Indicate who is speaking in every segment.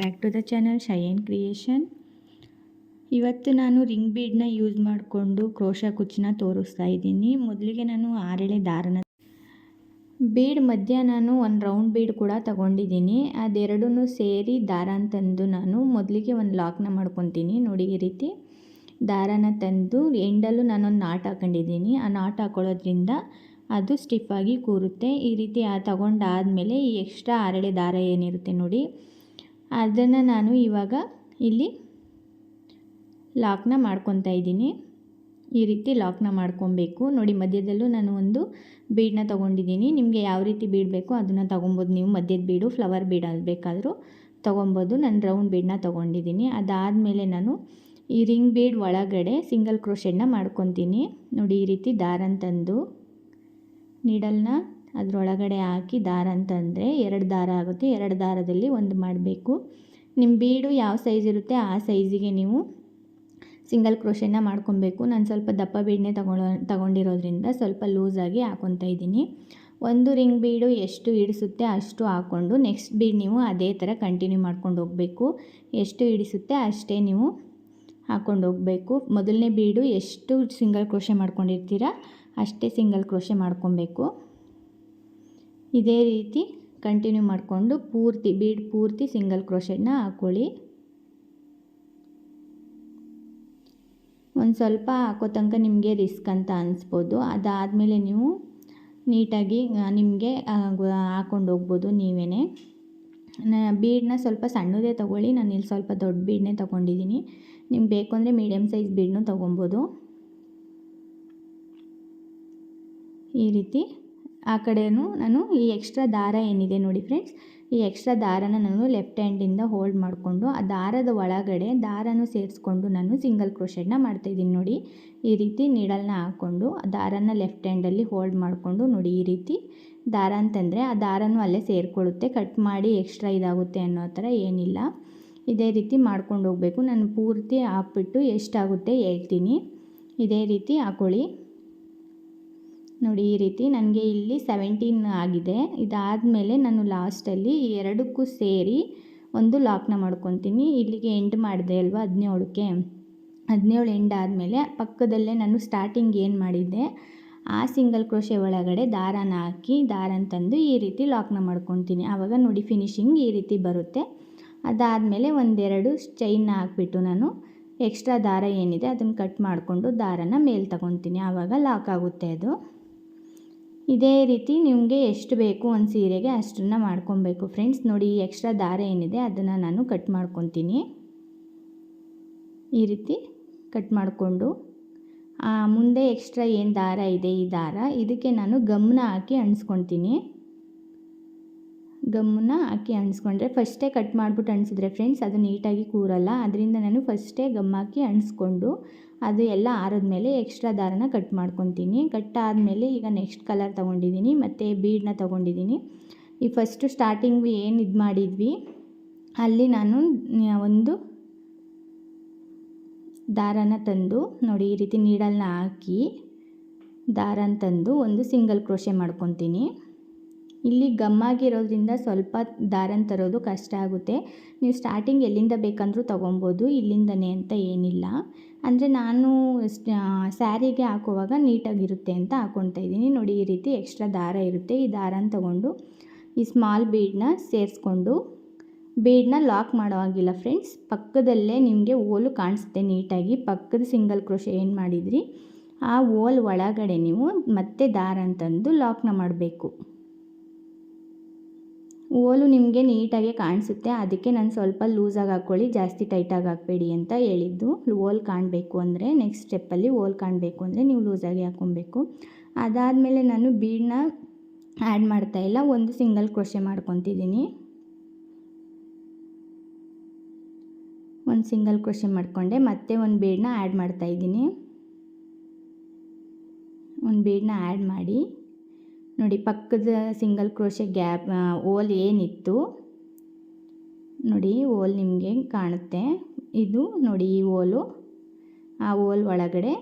Speaker 1: Back to the channel Shayan creation ಇವತ್ತು ನಾನು ring ಬೀಡ್ನ ಯೂಸ್ ಮಾಡಿಕೊಂಡು ಕ್ರೋಶ ಕುಚ್ಚನ್ನ ತೋರಿಸ್ತಾ ಇದ್ದೀನಿ. ಮೊದಲಿಗೆ ನಾನು ಆರೆಳೆ ದಾರನ ಬೀಡ್ ಮಧ್ಯ ನಾನು ಒಂದು ರೌಂಡ್ ಬೀಡ್ ಕೂಡ ತಗೊಂಡಿದ್ದೀನಿ. ಅದೆರಡೂ ಸೇರಿ ದಾರ ತಂದು ನಾನು ಮೊದಲಿಗೆ ಒಂದು ಲಾಕ್ನ ಮಾಡ್ಕೊತೀನಿ. ನೋಡಿ ಈ ರೀತಿ ದಾರನ ತಂದು ಎಂಡಲ್ಲೂ ನಾನೊಂದು ನಾಟ್ ಹಾಕೊಂಡಿದ್ದೀನಿ. ಆ ನಾಟ್ ಹಾಕೊಳ್ಳೋದ್ರಿಂದ ಅದು ಸ್ಟಿಫಾಗಿ ಕೂರುತ್ತೆ. ಈ ರೀತಿ ತಗೊಂಡಾದಮೇಲೆ ಈ ಎಕ್ಸ್ಟ್ರಾ ಆರಳೆ ದಾರ ಏನಿರುತ್ತೆ ನೋಡಿ. ಅದನ್ನು ನಾನು ಇವಾಗ ಇಲ್ಲಿ ಲಾಕ್ನ ಮಾಡ್ಕೊತಾ ಇದ್ದೀನಿ. ಈ ರೀತಿ ಲಾಕ್ನ ಮಾಡ್ಕೊಬೇಕು. ನೋಡಿ, ಮಧ್ಯದಲ್ಲೂ ನಾನು ಒಂದು ಬೀಡನ್ನ ತೊಗೊಂಡಿದ್ದೀನಿ. ನಿಮಗೆ ಯಾವ ರೀತಿ ಬೀಡ್ ಬೇಕೋ ಅದನ್ನು ತೊಗೊಬೋದು. ನೀವು ಮಧ್ಯದ ಬೀಡು, ಫ್ಲವರ್ ಬೀಡ್ ಬೇಕಾದರೂ ತೊಗೊಬೋದು. ನಾನು ರೌಂಡ್ ಬೀಡನ್ನ ತೊಗೊಂಡಿದ್ದೀನಿ. ಅದಾದಮೇಲೆ ನಾನು ಈ ರಿಂಗ್ ಬೀಡ್ ಒಳಗಡೆ ಸಿಂಗಲ್ ಕ್ರೋಷೆಡ್ನ ಮಾಡ್ಕೊತೀನಿ. ನೋಡಿ, ಈ ರೀತಿ ದಾರ ತಂದು, ನೀಡಲ್ನ ಅದರೊಳಗಡೆ ಹಾಕಿ ದಾರ ಅಂತಂದರೆ ಎರಡು ದಾರ ಆಗುತ್ತೆ. ಎರಡು ದಾರದಲ್ಲಿ ಒಂದು ಮಾಡಬೇಕು. ನಿಮ್ಮ ಬೀಡು ಯಾವ ಸೈಜ್ ಇರುತ್ತೆ ಆ ಸೈಜಿಗೆ ನೀವು ಸಿಂಗಲ್ ಕ್ರೋಶೆನ ಮಾಡ್ಕೊಬೇಕು. ನಾನು ಸ್ವಲ್ಪ ದಪ್ಪ ಬೀಡನ್ನೇ ತಗೊಳ್ಳೋ ತಗೊಂಡಿರೋದ್ರಿಂದ ಸ್ವಲ್ಪ ಲೂಸಾಗಿ ಹಾಕೊತಾ ಇದ್ದೀನಿ. ಒಂದು ರಿಂಗ್ ಬೀಡು ಎಷ್ಟು ಹಿಡಿಸುತ್ತೆ ಅಷ್ಟು ಹಾಕ್ಕೊಂಡು ನೆಕ್ಸ್ಟ್ ಬೀಡ್ ನೀವು ಅದೇ ಥರ ಕಂಟಿನ್ಯೂ ಮಾಡ್ಕೊಂಡು ಹೋಗಬೇಕು. ಎಷ್ಟು ಹಿಡಿಸುತ್ತೆ ಅಷ್ಟೇ ನೀವು ಹಾಕ್ಕೊಂಡು ಹೋಗಬೇಕು. ಮೊದಲನೇ ಬೀಡು ಎಷ್ಟು ಸಿಂಗಲ್ ಕ್ರೋಷೆ ಮಾಡ್ಕೊಂಡಿರ್ತೀರ ಅಷ್ಟೇ ಸಿಂಗಲ್ ಕ್ರೋಷೆ ಮಾಡ್ಕೊಬೇಕು. ಇದೇ ರೀತಿ ಕಂಟಿನ್ಯೂ ಮಾಡಿಕೊಂಡು ಪೂರ್ತಿ ಬೀಡ್ ಪೂರ್ತಿ ಸಿಂಗಲ್ ಕ್ರೋಶೆಟ್ನ ಹಾಕ್ಕೊಳ್ಳಿ ಒಂದು ಸ್ವಲ್ಪ ಹಾಕೋ ತನಕ ನಿಮಗೆ ರಿಸ್ಕ್ ಅಂತ ಅನಿಸ್ಬೋದು. ಅದಾದಮೇಲೆ ನೀವು ನೀಟಾಗಿ ನಿಮಗೆ ಹಾಕ್ಕೊಂಡು ಹೋಗ್ಬೋದು ನೀವೇ ಬೀಡನ್ನ ಸ್ವಲ್ಪ ಸಣ್ಣದೇ ತೊಗೊಳ್ಳಿ. ನಾನು ಇಲ್ಲಿ ಸ್ವಲ್ಪ ದೊಡ್ಡ ಬೀಡನ್ನೇ ತೊಗೊಂಡಿದ್ದೀನಿ ನಿಮ್ಗೆ ಬೇಕು ಅಂದರೆ ಮೀಡಿಯಮ್ ಸೈಜ್ ಬೀಡನ್ನೂ ತೊಗೊಬೋದು. ಈ ರೀತಿ. ಆ ಕಡೆಯೂ ನಾನು ಈ ಎಕ್ಸ್ಟ್ರಾ ದಾರ ಏನಿದೆ ನೋಡಿ ಫ್ರೆಂಡ್ಸ್ ಈ ಎಕ್ಸ್ಟ್ರಾ ದಾರನ ನಾನು ಲೆಫ್ಟ್ ಹ್ಯಾಂಡಿಂದ ಹೋಲ್ಡ್ ಮಾಡಿಕೊಂಡು, ಆ ದಾರದ ಒಳಗಡೆ ದಾರನೂ ಸೇರಿಸ್ಕೊಂಡು ನಾನು ಸಿಂಗಲ್ ಕ್ರೋಶೆಡ್ನ ಮಾಡ್ತಾಯಿದ್ದೀನಿ ನೋಡಿ. ಈ ರೀತಿ ನೀಡಲ್ನ ಹಾಕ್ಕೊಂಡು, ಆ ದಾರನ ಲೆಫ್ಟ್ ಹ್ಯಾಂಡಲ್ಲಿ ಹೋಲ್ಡ್ ಮಾಡಿಕೊಂಡು ನೋಡಿ ಈ ರೀತಿ. ದಾರ ಅಂತಂದರೆ ಆ ದಾರನೂ ಅಲ್ಲೇ ಸೇರಿಕೊಳ್ಳುತ್ತೆ ಕಟ್ ಮಾಡಿ ಎಕ್ಸ್ಟ್ರಾ ಇದಾಗುತ್ತೆ ಅನ್ನೋ ಥರ ಏನಿಲ್ಲ. ಇದೇ ರೀತಿ ಮಾಡ್ಕೊಂಡು ಹೋಗಬೇಕು. ನಾನು ಪೂರ್ತಿ ಹಾಕ್ಬಿಟ್ಟು ಎಷ್ಟಾಗುತ್ತೆ ಹೇಳ್ತೀನಿ. ಇದೇ ರೀತಿ ಹಾಕ್ಕೊಳ್ಳಿ ನೋಡಿ ಈ ರೀತಿ ನನಗೆ ಇಲ್ಲಿ ಸೆವೆಂಟೀನ್ ಆಗಿದೆ. ಇದಾದಮೇಲೆ ನಾನು ಲಾಸ್ಟಲ್ಲಿ ಎರಡಕ್ಕೂ ಸೇರಿ ಒಂದು ಲಾಕ್ನ ಮಾಡ್ಕೊತೀನಿ. ಇಲ್ಲಿಗೆ ಎಂಡ್ ಮಾಡಿದೆ ಅಲ್ವಾ ಹದಿನೇಳಕ್ಕೆ. ಹದಿನೇಳು ಎಂಡ್ ಆದಮೇಲೆ ಪಕ್ಕದಲ್ಲೇ ನಾನು ಸ್ಟಾರ್ಟಿಂಗ್ ಏನು ಮಾಡಿದ್ದೆ? ಆ ಸಿಂಗಲ್ ಕ್ರೋಶೆ ಒಳಗಡೆ ದಾರನ ಹಾಕಿ, ದಾರನ ತಂದು ಈ ರೀತಿ ಲಾಕ್ನ ಮಾಡ್ಕೊತೀನಿ. ಆವಾಗ ನೋಡಿ ಫಿನಿಶಿಂಗ್ ಈ ರೀತಿ ಬರುತ್ತೆ. ಅದಾದಮೇಲೆ ಒಂದೆರಡು ಚೈನ್ನ ಹಾಕ್ಬಿಟ್ಟು ನಾನು ಎಕ್ಸ್ಟ್ರಾ ದಾರ ಏನಿದೆ ಅದನ್ನು ಕಟ್ ಮಾಡಿಕೊಂಡು ದಾರನ ಮೇಲೆ ತಗೊತೀನಿ. ಆವಾಗ ಲಾಕ್ ಆಗುತ್ತೆ ಅದು. ಇದೇ ರೀತಿ ನಿಮಗೆ ಎಷ್ಟು ಬೇಕು ಒಂದು ಸೀರೆಗೆ ಅಷ್ಟನ್ನು ಮಾಡ್ಕೊಬೇಕು. ಫ್ರೆಂಡ್ಸ್, ನೋಡಿ ಎಕ್ಸ್ಟ್ರಾ ದಾರ ಏನಿದೆ, ಅದನ್ನು ನಾನು ಕಟ್ ಮಾಡ್ಕೊತೀನಿ. ಈ ರೀತಿ ಕಟ್ ಮಾಡಿಕೊಂಡು ಮುಂದೆ ಎಕ್ಸ್ಟ್ರಾ ಏನು ದಾರ ಇದೆ, ಈ ದಾರ, ಇದಕ್ಕೆ ನಾನು ಗಮ್ನ ಹಾಕಿ ಅಂಟಿಸ್ಕೊತೀನಿ. ಗಮ್ಮನ್ನ ಹಾಕಿ ಅಣಿಸ್ಕೊಂಡ್ರೆ ಫಸ್ಟೇ ಕಟ್ ಮಾಡಿಬಿಟ್ಟು ಅಣಿಸಿದ್ರೆ ಫ್ರೆಂಡ್ಸ್ ಅದು ನೀಟಾಗಿ ಕೂರಲ್ಲ. ಅದರಿಂದ ನಾನು ಫಸ್ಟೇ ಗಮ್ ಹಾಕಿ ಅಣಿಸ್ಕೊಂಡು ಅದು ಎಲ್ಲ ಆರಿದ್ಮೇಲೆ ಎಕ್ಸ್ಟ್ರಾ ದಾರನ ಕಟ್ ಮಾಡ್ಕೊತೀನಿ. ಕಟ್ ಆದಮೇಲೆ ಈಗ ನೆಕ್ಸ್ಟ್ ಕಲರ್ ತೊಗೊಂಡಿದ್ದೀನಿ ಮತ್ತು ಬೀಡನ್ನ ತೊಗೊಂಡಿದ್ದೀನಿ ಈ ಫಸ್ಟು ಸ್ಟಾರ್ಟಿಂಗ್ ಏನು ಇದು ಮಾಡಿದ್ವಿ, ಅಲ್ಲಿ ನಾನು ಒಂದು ದಾರನ ತಂದು, ನೋಡಿ ಈ ರೀತಿ ನೀಡಲ್ನ ಹಾಕಿ ದಾರನ ತಂದು ಒಂದು ಸಿಂಗಲ್ ಕ್ರೋಶೆ ಮಾಡ್ಕೊತೀನಿ. ಇಲ್ಲಿ ಗಮ್ಮಾಗಿರೋದ್ರಿಂದ ಸ್ವಲ್ಪ ದಾರನ ತರೋದು ಕಷ್ಟ ಆಗುತ್ತೆ. ನೀವು ಸ್ಟಾರ್ಟಿಂಗ್ ಎಲ್ಲಿಂದ ಬೇಕಂದರೂ ತೊಗೊಬೋದು, ಇಲ್ಲಿಂದನೇ ಅಂತ ಏನಿಲ್ಲ. ಅಂದರೆ ನಾನು ಸ್ಯಾರಿಗೆ ಹಾಕುವಾಗ ನೀಟಾಗಿರುತ್ತೆ ಅಂತ ಹಾಕ್ಕೊಳ್ತಾ ಇದ್ದೀನಿ. ನೋಡಿ, ಈ ರೀತಿ ಎಕ್ಸ್ಟ್ರಾ ದಾರ ಇರುತ್ತೆ. ಈ ದಾರನ ತೊಗೊಂಡು ಈ ಸ್ಮಾಲ್ ಬೀಡನ್ನ ಸೇರಿಸ್ಕೊಂಡು ಬೀಡನ್ನ ಲಾಕ್ ಮಾಡೋ ಹಾಗಿಲ್ಲ ಫ್ರೆಂಡ್ಸ್ ಪಕ್ಕದಲ್ಲೇ ನಿಮಗೆ ಓಲು ಕಾಣಿಸುತ್ತೆ ನೀಟಾಗಿ. ಪಕ್ಕದ ಸಿಂಗಲ್ ಕ್ರೋಶೆ ಏನು ಮಾಡಿದ್ರಿ? ಆ ಓಲ್ ಒಳಗಡೆ ನೀವು ಮತ್ತೆ ದಾರ ಅಂತಂದು ಲಾಕ್ನ ಮಾಡಬೇಕು. ಓಲು ನಿಮಗೆ ನೀಟಾಗೆ ಕಾಣಿಸುತ್ತೆ, ಅದಕ್ಕೆ ನಾನು ಸ್ವಲ್ಪ ಲೂಸಾಗಿ ಹಾಕ್ಕೊಳ್ಳಿ ಜಾಸ್ತಿ ಟೈಟಾಗಿ ಹಾಕಬೇಡಿ ಅಂತ ಹೇಳಿದ್ದು. ಓಲ್ ಕಾಣಬೇಕು ಅಂದರೆ ನೆಕ್ಸ್ಟ್ ಸ್ಟೆಪ್ಪಲ್ಲಿ ಓಲ್ ಕಾಣಬೇಕು ಅಂದರೆ ನೀವು ಲೂಸಾಗಿ ಹಾಕ್ಕೊಬೇಕು ಅದಾದಮೇಲೆ ನಾನು ಬೀಡನ್ನ ಆ್ಯಡ್ ಮಾಡ್ತಾಯಿಲ್ಲ ಒಂದು ಸಿಂಗಲ್ ಕ್ರೋಶೆ ಮಾಡ್ಕೊತಿದ್ದೀನಿ. ಒಂದು ಸಿಂಗಲ್ ಕ್ರೋಶೆ ಮಾಡಿಕೊಂಡೆ, ಮತ್ತೆ ಒಂದು ಬೀಡನ್ನ ಆ್ಯಡ್ ಮಾಡ್ತಾಯಿದ್ದೀನಿ ಒಂದು ಬೀಡನ್ನ ಆ್ಯಡ್ ಮಾಡಿ. ನೋಡಿ, ಪಕ್ಕದ ಸಿಂಗಲ್ ಕ್ರೋಶೆ ಗ್ಯಾಪ್ ಓಲ್ ಏನಿತ್ತು? ನೋಡಿ ಓಲ್ ನಿಮಗೆ ಕಾಣುತ್ತೆ. ಇದು ನೋಡಿ, ಈ ಓಲು ಆ ಓಲ್ ಒಳಗಡೆ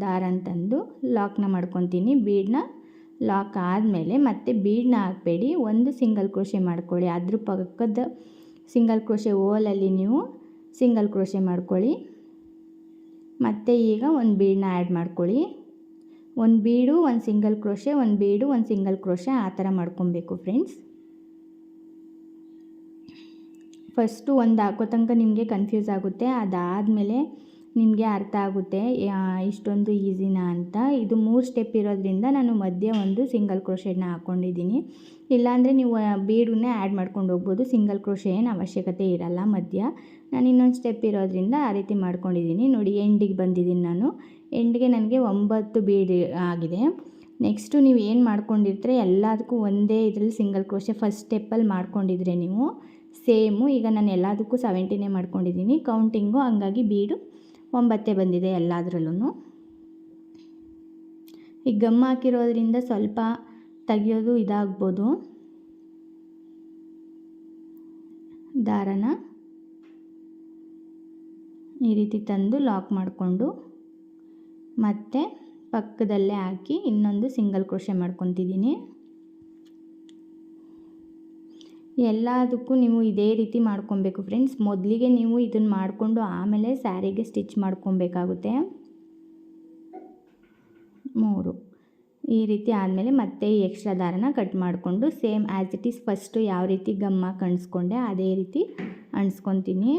Speaker 1: ದಾರ ಅಂತಂದು ಲಾಕ್ನ ಮಾಡ್ಕೊತೀನಿ. ಬೀಡನ್ನ ಲಾಕ್ ಆದಮೇಲೆ ಮತ್ತೆ ಬೀಡನ್ನ ಹಾಕಬೇಡಿ. ಒಂದು ಸಿಂಗಲ್ ಕ್ರೋಶೆ ಮಾಡ್ಕೊಳ್ಳಿ. ಅದ್ರ ಪಕ್ಕದ ಸಿಂಗಲ್ ಕ್ರೋಶೆ ಓಲಲ್ಲಿ ನೀವು ಸಿಂಗಲ್ ಕ್ರೋಶೆ ಮಾಡ್ಕೊಳ್ಳಿ. ಮತ್ತು ಈಗ ಒಂದು ಬೀಡನ್ನ ಆ್ಯಡ್ ಮಾಡ್ಕೊಳ್ಳಿ. ಒಂದು ಬೀಡು, ಒಂದು ಸಿಂಗಲ್ ಕ್ರೋಶೆ, ಒಂದು ಬೀಡು, ಒಂದು ಸಿಂಗಲ್ ಕ್ರೋಶೆ ಆ ಥರ ಮಾಡ್ಕೊಬೇಕು ಫ್ರೆಂಡ್ಸ್. ಫಸ್ಟು ಒಂದು ಹಾಕೋ ತನಕ ನಿಮಗೆ ಕನ್ಫ್ಯೂಸ್ ಆಗುತ್ತೆ. ಅದಾದಮೇಲೆ ನಿಮಗೆ ಅರ್ಥ ಆಗುತ್ತೆ ಇಷ್ಟೊಂದು ಈಸಿನಾ ಅಂತ. ಇದು ಮೂರು ಸ್ಟೆಪ್ ಇರೋದ್ರಿಂದ ನಾನು ಮಧ್ಯೆ ಒಂದು ಸಿಂಗಲ್ ಕ್ರೋಶೆಡ್ನ ಹಾಕ್ಕೊಂಡಿದ್ದೀನಿ ಇಲ್ಲಾಂದರೆ ನೀವು ಬೀಡನ್ನೇ ಆ್ಯಡ್ ಮಾಡ್ಕೊಂಡು ಹೋಗ್ಬೋದು. ಸಿಂಗಲ್ ಕ್ರೋಶೆ ಏನು ಅವಶ್ಯಕತೆ ಇರಲ್ಲ ಮಧ್ಯ. ನಾನು ಇನ್ನೊಂದು ಸ್ಟೆಪ್ ಇರೋದ್ರಿಂದ ಆ ರೀತಿ ಮಾಡ್ಕೊಂಡಿದ್ದೀನಿ. ನೋಡಿ, ಎಂಡಿಗೆ ಬಂದಿದ್ದೀನಿ ನಾನು. ಎಂಡಿಗೆ ನನಗೆ ಒಂಬತ್ತು ಬೀಡ್ ಆಗಿದೆ. ನೆಕ್ಸ್ಟು ನೀವು ಏನು ಮಾಡ್ಕೊಂಡಿರ್ತೀರ, ಎಲ್ಲದಕ್ಕೂ ಒಂದೇ ಇದರಲ್ಲಿ ಸಿಂಗಲ್ ಕ್ರೋಶೆ ಫಸ್ಟ್ ಸ್ಟೆಪ್ಪಲ್ಲಿ ಮಾಡ್ಕೊಂಡಿದ್ರೆ ನೀವು. ಸೇಮು, ಈಗ ನಾನು ಎಲ್ಲದಕ್ಕೂ ಸೆವೆಂಟಿನೇ ಮಾಡ್ಕೊಂಡಿದ್ದೀನಿ. ಕೌಂಟಿಂಗು, ಹಂಗಾಗಿ ಬೀಡು ಒಂಬತ್ತೇ ಬಂದಿದೆ ಎಲ್ಲದರಲ್ಲೂ ಈಗ ಗಮ್ ಹಾಕಿರೋದ್ರಿಂದ ಸ್ವಲ್ಪ ತೆಗಿಯೋದು ಇದಾಗ್ಬೋದು. ದಾರನ ಈ ರೀತಿ ತಂದು ಲಾಕ್ ಮಾಡಿಕೊಂಡು ಮತ್ತೆ ಪಕ್ಕದಲ್ಲೇ ಹಾಕಿ ಇನ್ನೊಂದು ಸಿಂಗಲ್ ಕ್ರೋಶೆ ಮಾಡ್ಕೊತಿದ್ದೀನಿ. ಎಲ್ಲದಕ್ಕೂ ನೀವು ಇದೇ ರೀತಿ ಮಾಡ್ಕೊಬೇಕು ಫ್ರೆಂಡ್ಸ್. ಮೊದಲಿಗೆ ನೀವು ಇದನ್ನು ಮಾಡಿಕೊಂಡು ಆಮೇಲೆ ಸ್ಯಾರಿಗೆ ಸ್ಟಿಚ್ ಮಾಡ್ಕೊಬೇಕಾಗುತ್ತೆ. ಮೂರು. ಈ ರೀತಿ ಆದಮೇಲೆ ಮತ್ತೆ ಈ ಎಕ್ಸ್ಟ್ರಾ ದಾರನ ಕಟ್ ಮಾಡಿಕೊಂಡು same as it is first ಯಾವ ರೀತಿ ಗಮ್ಮ ಕಣಿಸ್ಕೊಂಡೆ ಅದೇ ರೀತಿ ಅಣಿಸ್ಕೊತೀನಿ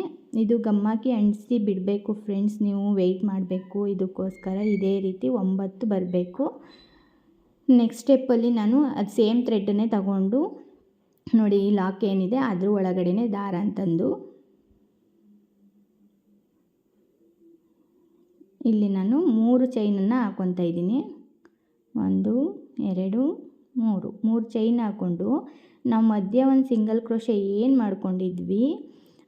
Speaker 1: ಇದು ಗಮ್ಮಾಕಿ ಅಂಟಿಸಿ ಬಿಡಬೇಕು ಫ್ರೆಂಡ್ಸ್. ನೀವು ವೆಯ್ಟ್ ಮಾಡಬೇಕು. ಇದಕ್ಕೋಸ್ಕರ ಇದೇ ರೀತಿ ಒಂಬತ್ತು ಬರಬೇಕು. ನೆಕ್ಸ್ಟ್ ಸ್ಟೆಪ್ಪಲ್ಲಿ ನಾನು ಅದು ಸೇಮ್ ಥ್ರೆಡ್ಡನ್ನೇ ತಗೊಂಡು ನೋಡಿ ಈ ಲಾಕ್ ಏನಿದೆ ಅದ್ರ ಒಳಗಡೆನೆ ದಾರ ಅಂತಂದು. ಇಲ್ಲಿ ನಾನು ಮೂರು ಚೈನನ್ನು ಹಾಕ್ಕೊತಾ ಇದ್ದೀನಿ. ಒಂದು, ಎರಡು, ಮೂರು. ಮೂರು ಚೈನ್ ಹಾಕ್ಕೊಂಡು ನಾವು ಮಧ್ಯ ಒಂದು ಸಿಂಗಲ್ ಕ್ರೋಶೆ ಏನು ಮಾಡ್ಕೊಂಡಿದ್ವಿ?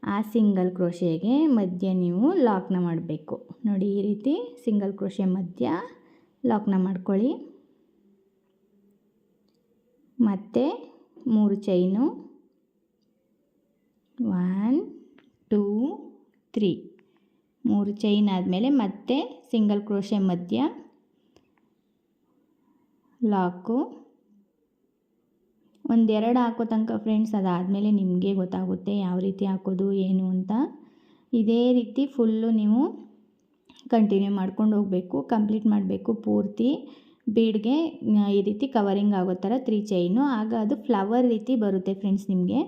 Speaker 1: ಆ ಸಿಂಗಲ್ ಕ್ರೋಶೆಗೆ ಮಧ್ಯ ನೀವು ಲಾಕ್ನ ಮಾಡಬೇಕು. ನೋಡಿ ಈ ರೀತಿ ಸಿಂಗಲ್ ಕ್ರೋಶೆ ಮಧ್ಯ ಲಾಕ್ನ ಮಾಡ್ಕೊಳ್ಳಿ. ಮತ್ತು ಮೂರು ಚೈನು. One, two, three. ಮೂರು ಚೈನ್ ಆದಮೇಲೆ ಮತ್ತೆ ಸಿಂಗಲ್ ಕ್ರೋಶೆ ಮಧ್ಯ ಲಾಕು. ಒಂದೆರಡು ಹಾಕೋ ತನಕ ಫ್ರೆಂಡ್ಸ್ ಅದಾದಮೇಲೆ ನಿಮಗೆ ಗೊತ್ತಾಗುತ್ತೆ ಯಾವ ರೀತಿ ಹಾಕೋದು, ಏನು ಅಂತ. ಇದೇ ರೀತಿ ಫುಲ್ಲು ನೀವು ಕಂಟಿನ್ಯೂ ಮಾಡ್ಕೊಂಡು ಹೋಗಬೇಕು ಕಂಪ್ಲೀಟ್ ಮಾಡಬೇಕು ಪೂರ್ತಿ. ಬೀಡ್ಗೆ ಈ ರೀತಿ ಕವರಿಂಗ್ ಆಗೋ ಥರ ತ್ರೀ ಚೈನು ಆಗ ಅದು ಫ್ಲವರ್ ರೀತಿ ಬರುತ್ತೆ ಫ್ರೆಂಡ್ಸ್ ನಿಮಗೆ.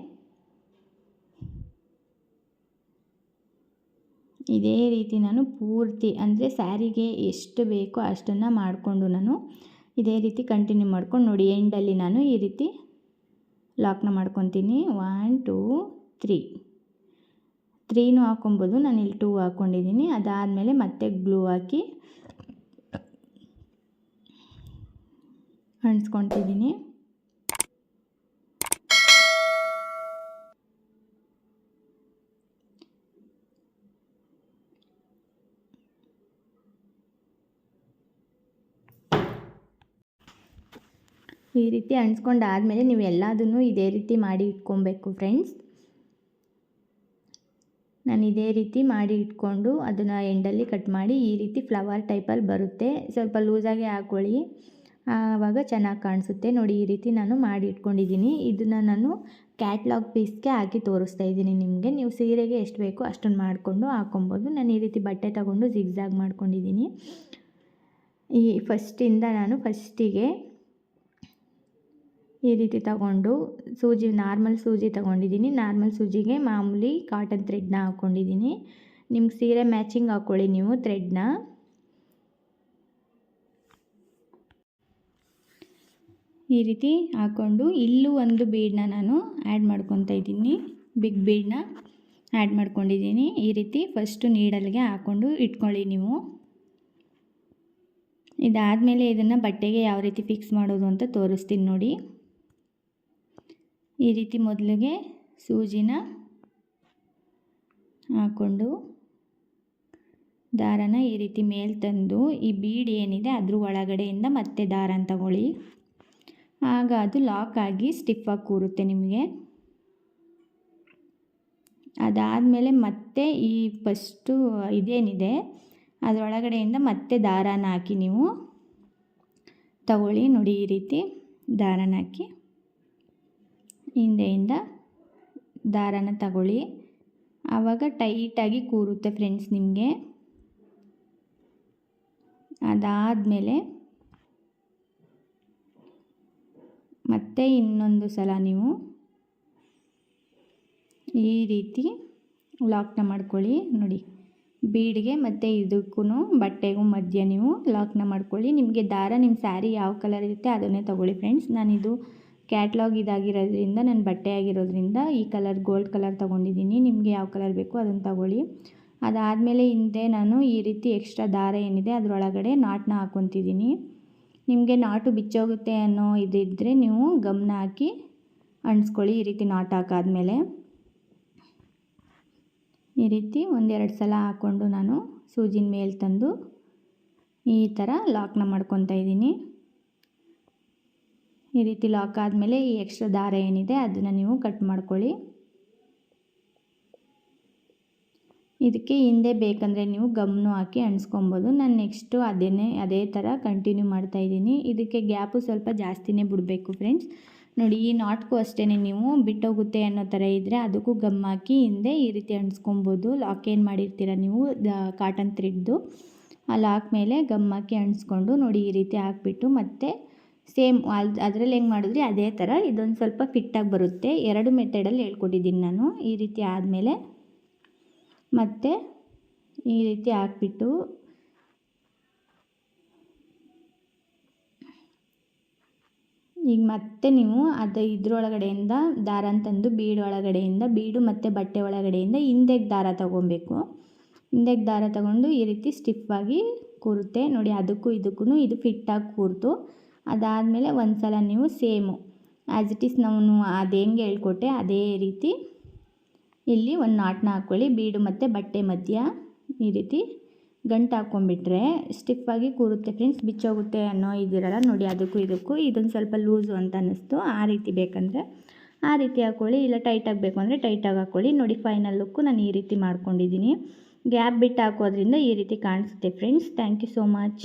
Speaker 1: ಇದೇ ರೀತಿ ನಾನು ಪೂರ್ತಿ, ಅಂದರೆ ಸ್ಯಾರಿಗೆ ಎಷ್ಟು ಬೇಕೋ ಅಷ್ಟನ್ನು ಮಾಡಿಕೊಂಡು ನಾನು ಇದೇ ರೀತಿ ಕಂಟಿನ್ಯೂ ಮಾಡ್ಕೊಂಡು ನೋಡಿ ಎಂಡಲ್ಲಿ ನಾನು ಈ ರೀತಿ ಲಾಕ್ನ ಮಾಡ್ಕೊತೀನಿ. ಒನ್ ಟೂ ತ್ರೀ ತ್ರೀನೂ ಹಾಕೊಬೋದು. ನಾನು ಇಲ್ಲಿ ಟೂ ಹಾಕ್ಕೊಂಡಿದ್ದೀನಿ ಅದಾದಮೇಲೆ ಮತ್ತೆ ಗ್ಲೂ ಹಾಕಿ ಅಂಟಿಸ್ಕೊತಿದ್ದೀನಿ ಈ ರೀತಿ ಅಂಟ್ಸ್ಕೊಂಡಾದಮೇಲೆ ನೀವು ಎಲ್ಲದನ್ನು ಇದೇ ರೀತಿ ಮಾಡಿ ಇಟ್ಕೊಬೇಕು ಫ್ರೆಂಡ್ಸ್ ನಾನು ಇದೇ ರೀತಿ ಮಾಡಿ ಇಟ್ಕೊಂಡು ಅದನ್ನು ಎಂಡಲ್ಲಿ ಕಟ್ ಮಾಡಿ ಈ ರೀತಿ ಫ್ಲವರ್ ಟೈಪಲ್ಲಿ ಬರುತ್ತೆ. ಸ್ವಲ್ಪ ಲೂಸಾಗಿ ಹಾಕ್ಕೊಳ್ಳಿ ಆವಾಗ ಚೆನ್ನಾಗಿ ಕಾಣಿಸುತ್ತೆ. ನೋಡಿ ಈ ರೀತಿ ನಾನು ಮಾಡಿ ಇಟ್ಕೊಂಡಿದ್ದೀನಿ. ಇದನ್ನು ನಾನು ಕ್ಯಾಟ್ಲಾಗ್ ಪೀಸ್ಗೆ ಹಾಕಿ ತೋರಿಸ್ತಾ ಇದ್ದೀನಿ ನಿಮಗೆ. ನೀವು ಸೀರೆಗೆ ಎಷ್ಟು ಬೇಕೋ ಅಷ್ಟನ್ನು ಮಾಡಿಕೊಂಡು ಹಾಕೊಬೋದು. ನಾನು ಈ ರೀತಿ ಬಟ್ಟೆ ತಗೊಂಡು ಜಿಗ್ಜಾಗ್ ಮಾಡ್ಕೊಂಡಿದ್ದೀನಿ. ಈ ಫಸ್ಟಿಂದ ನಾನು ಫಸ್ಟಿಗೆ ಈ ರೀತಿ ತಗೊಂಡು ಸೂಜಿ, ನಾರ್ಮಲ್ ಸೂಜಿ ತಗೊಂಡಿದ್ದೀನಿ. ನಾರ್ಮಲ್ ಸೂಜಿಗೆ ಮಾಮೂಲಿ ಕಾಟನ್ ಥ್ರೆಡ್ನ ಹಾಕ್ಕೊಂಡಿದ್ದೀನಿ. ನಿಮ್ಗೆ ಸೀರೆ ಮ್ಯಾಚಿಂಗ್ ಹಾಕ್ಕೊಳ್ಳಿ ನೀವು ಥ್ರೆಡ್ನ. ಈ ರೀತಿ ಹಾಕ್ಕೊಂಡು ಇಲ್ಲೂ ಒಂದು ಬೀಡನ್ನ ನಾನು ಆ್ಯಡ್ ಮಾಡ್ಕೊತಾ ಇದ್ದೀನಿ. ಬಿಗ್ ಬೀಡನ್ನ ಆ್ಯಡ್ ಮಾಡ್ಕೊಂಡಿದ್ದೀನಿ. ಈ ರೀತಿ ಫಸ್ಟು ನೀಡಲ್ಗೆ ಹಾಕ್ಕೊಂಡು ಇಟ್ಕೊಳ್ಳಿ ನೀವು. ಇದಾದಮೇಲೆ ಇದನ್ನು ಬಟ್ಟೆಗೆ ಯಾವ ರೀತಿ ಫಿಕ್ಸ್ ಮಾಡೋದು ಅಂತ ತೋರಿಸ್ತೀನಿ ನೋಡಿ. ಈ ರೀತಿ ಮೊದಲಿಗೆ ಸೂಜಿನ ಹಾಕ್ಕೊಂಡು ದಾರನ ಈ ರೀತಿ ಮೇಲೆ ತಂದು ಈ ಬೀಡ್ ಏನಿದೆ ಅದ್ರ ಒಳಗಡೆಯಿಂದ ಮತ್ತೆ ದಾರನ ತಗೊಳ್ಳಿ. ಆಗ ಅದು ಲಾಕ್ ಆಗಿ ಸ್ಟಿಫಾಗಿ ಕೂರುತ್ತೆ ನಿಮಗೆ. ಅದಾದಮೇಲೆ ಮತ್ತೆ ಈ ಫಸ್ಟು ಇದೇನಿದೆ, ಅದರೊಳಗಡೆಯಿಂದ ಮತ್ತೆ ದಾರಾನ ಹಾಕಿ ನೀವು ತಗೊಳ್ಳಿ. ನೋಡಿ ಈ ರೀತಿ ದಾರನ ಹಾಕಿ. ಹಿಂದೆಯಿಂದ ದಾರನ ತಗೊಳ್ಳಿ. ಆವಾಗ ಟೈಟಾಗಿ ಕೂರುತ್ತೆ ಫ್ರೆಂಡ್ಸ್ ನಿಮಗೆ. ಅದಾದಮೇಲೆ ಮತ್ತೆ ಇನ್ನೊಂದು ಸಲ ನೀವು ಈ ರೀತಿ ಲಾಕ್ನ ಮಾಡ್ಕೊಳ್ಳಿ. ನೋಡಿ, ಬೀಡ್ಗೆ ಮತ್ತು ಇದಕ್ಕೂ ಬಟ್ಟೆಗೂ ಮಧ್ಯ ನೀವು ಲಾಕ್ನ ಮಾಡ್ಕೊಳ್ಳಿ. ನಿಮಗೆ ದಾರ ನಿಮ್ಮ ಸ್ಯಾರಿ ಯಾವ ಕಲರ್ ಇರುತ್ತೆ ಅದನ್ನೇ ತೊಗೊಳ್ಳಿ ಫ್ರೆಂಡ್ಸ್ ನಾನಿದು ಕ್ಯಾಟ್ಲಾಗ್ ಇದಾಗಿರೋದ್ರಿಂದ ನನ್ನ ಬಟ್ಟೆ ಆಗಿರೋದ್ರಿಂದ ಈ ಕಲರ್ ಗೋಲ್ಡ್ ಕಲರ್ ತೊಗೊಂಡಿದ್ದೀನಿ. ನಿಮಗೆ ಯಾವ ಕಲರ್ ಬೇಕು ಅದನ್ನು ತಗೊಳ್ಳಿ. ಅದಾದಮೇಲೆ ಹಿಂದೆ ನಾನು ಈ ರೀತಿ ಎಕ್ಸ್ಟ್ರಾ ದಾರ ಏನಿದೆ ಅದರೊಳಗಡೆ ನಾಟನ್ನ ಹಾಕ್ಕೊತಿದ್ದೀನಿ ನಿಮಗೆ ನಾಟು ಬಿಚ್ಚೋಗುತ್ತೆ ಅನ್ನೋ ಇದಿದ್ದರೆ ನೀವು ಗಮನ ಹಾಕಿ ಅಂಟಿಸ್ಕೊಳ್ಳಿ ಈ ರೀತಿ ನಾಟ್ ಹಾಕಾದ್ಮೇಲೆ. ಈ ರೀತಿ ಒಂದೆರಡು ಸಲ ಹಾಕ್ಕೊಂಡು ನಾನು ಸೂಜಿನ ಮೇಲೆ ತಂದು ಈ ಥರ ಲಾಕ್ನ ಮಾಡ್ಕೊತಾ ಇದ್ದೀನಿ. ಈ ರೀತಿ ಲಾಕ್ ಆದಮೇಲೆ ಈ ಎಕ್ಸ್ಟ್ರಾ ದಾರ ಏನಿದೆ ಅದನ್ನು ನೀವು ಕಟ್ ಮಾಡ್ಕೊಳ್ಳಿ. ಇದಕ್ಕೆ ಹಿಂದೆ ಬೇಕಂದರೆ ನೀವು ಗಮ್ನು ಹಾಕಿ ಅಣಿಸ್ಕೊಬೋದು ನಾನು ನೆಕ್ಸ್ಟು ಅದೇನೇ, ಅದೇ ಥರ ಕಂಟಿನ್ಯೂ ಮಾಡ್ತಾಯಿದ್ದೀನಿ ಇದಕ್ಕೆ ಗ್ಯಾಪು ಸ್ವಲ್ಪ ಜಾಸ್ತಿನೇ ಬಿಡಬೇಕು ಫ್ರೆಂಡ್ಸ್ ನೋಡಿ, ಈ ನಾಟ್ಗೂ ಅಷ್ಟೇ ನೀವು ಬಿಟ್ಟೋಗುತ್ತೆ ಅನ್ನೋ ಥರ ಇದ್ದರೆ ಅದಕ್ಕೂ ಗಮ್ ಹಾಕಿ ಹಿಂದೆ ಈ ರೀತಿ ಅಣಿಸ್ಕೊಬೋದು ಲಾಕ್ ಏನು ಮಾಡಿರ್ತೀರ ನೀವು? ಕಾಟನ್ ಥ್ರಿಡ್ದು ಆ ಲಾಕ್ ಮೇಲೆ ಗಮ್ ಹಾಕಿ ಅಂಟಿಸ್ಕೊಂಡು ನೋಡಿ ಈ ರೀತಿ ಹಾಕ್ಬಿಟ್ಟು ಮತ್ತೆ ಸೇಮ್ ಅಲ್ಲಿ ಅದರಲ್ಲಿ ಹೆಂಗೆ ಮಾಡಿದ್ರಿ? ಅದೇ ಥರ ಇದೊಂದು ಸ್ವಲ್ಪ ಫಿಟ್ಟಾಗಿ ಬರುತ್ತೆ. ಎರಡು ಮೆಥಡಲ್ಲಿ ಹೇಳ್ಕೊಟ್ಟಿದ್ದೀನಿ ನಾನು. ಈ ರೀತಿ ಆದಮೇಲೆ ಮತ್ತು ಈ ರೀತಿ ಹಾಕ್ಬಿಟ್ಟು ಈಗ ಮತ್ತೆ ನೀವು ಅದು ಇದ್ರೊಳಗಡೆಯಿಂದ ದಾರ ತಂದು ಬೀಡು ಒಳಗಡೆಯಿಂದ, ಬೀಡು ಮತ್ತು ಬಟ್ಟೆ ಒಳಗಡೆಯಿಂದ ಹಿಂದೆಗೆ ದಾರ ತೊಗೊಬೇಕು. ಹಿಂದೆಗೆ ದಾರ ತಗೊಂಡು ಈ ರೀತಿ ಸ್ಟಿಫಾಗಿ ಕೂರುತ್ತೆ. ನೋಡಿ, ಅದಕ್ಕೂ ಇದಕ್ಕೂ ಇದು ಫಿಟ್ಟಾಗಿ ಕೂರ್ತು. ಅದಾದಮೇಲೆ ಒಂದು ಸಲ ನೀವು ಸೇಮು. ಆ್ಯಸ್ ಇಟ್ ಈಸ್ ನಾನು ಅದು ಹೆಂಗೆ ಹೇಳ್ಕೊಟ್ಟೆ, ಅದೇ ರೀತಿ ಇಲ್ಲಿ ಒಂದು ನಾಟ್ನ ಹಾಕ್ಕೊಳ್ಳಿ ಬೀಡು ಮತ್ತು ಬಟ್ಟೆ ಮಧ್ಯ ಈ ರೀತಿ ಗಂಟು ಹಾಕ್ಕೊಂಬಿಟ್ರೆ ಸ್ಟಿಫಾಗಿ ಕೂರುತ್ತೆ ಫ್ರೆಂಡ್ಸ್ ಬಿಚ್ಚೋಗುತ್ತೆ ಅನ್ನೋ ಇದಿರಲ್ಲ ನೋಡಿ, ಅದಕ್ಕೂ ಇದಕ್ಕೂ. ಇದೊಂದು ಸ್ವಲ್ಪ ಲೂಸು ಅಂತ ಅನ್ನಿಸ್ತು. ಆ ರೀತಿ ಬೇಕಂದರೆ ಆ ರೀತಿ ಹಾಕ್ಕೊಳ್ಳಿ ಇಲ್ಲ ಟೈಟಾಗಿ ಬೇಕು ಅಂದರೆ ಟೈಟಾಗಿ ಹಾಕ್ಕೊಳ್ಳಿ ನೋಡಿ ಫೈನಲ್ ಲುಕ್ಕು ನಾನು ಈ ರೀತಿ ಮಾಡ್ಕೊಂಡಿದ್ದೀನಿ. ಗ್ಯಾಪ್ ಬಿಟ್ಟು ಹಾಕೋದ್ರಿಂದ ಈ ರೀತಿ ಕಾಣಿಸುತ್ತೆ friends thank you so much